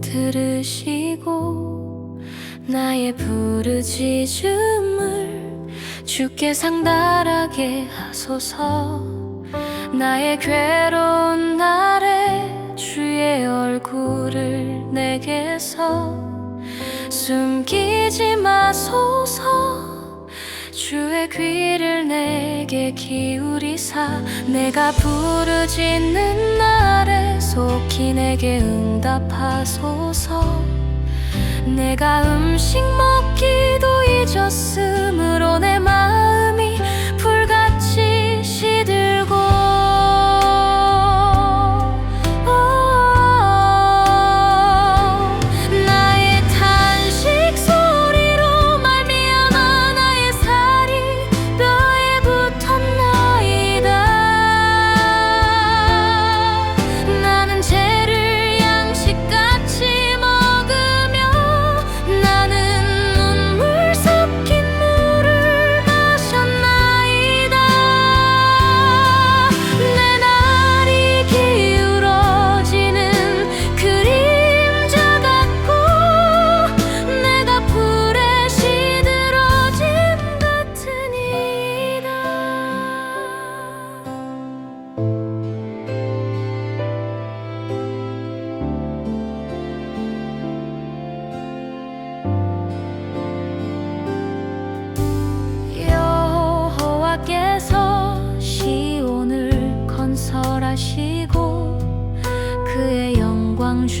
들으시고 나의 부르짖음을 주께 상달하게 하소서. 나의 괴로운 날에 주의 얼굴을 내게서 숨기지 마소서 주의 귀를 내게 기울이사 내가 부르짖는 날에 속히 내게 응답하소서. 내가 음식 먹기도 잊었으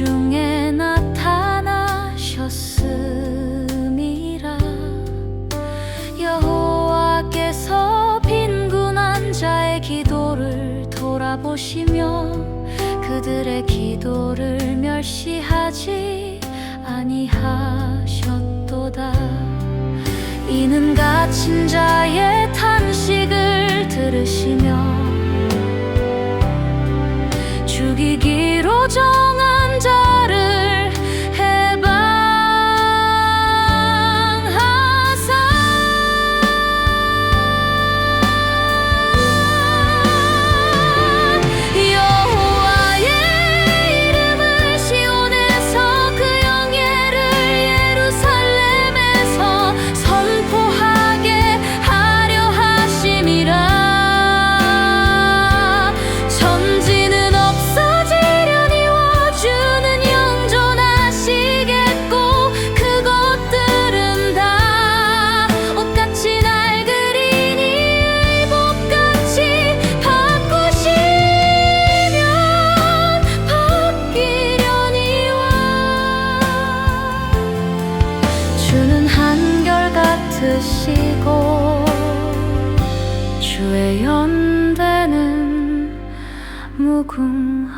영광 중에 나타나셨음이라. 여호와께서 빈군한 자의 기도를 돌아보시며 그들의 기도를 멸시하지 아니하셨도다. 이는 갇힌 자의 탄식을 들으시며 같으시고 주의 연대는 무궁하리다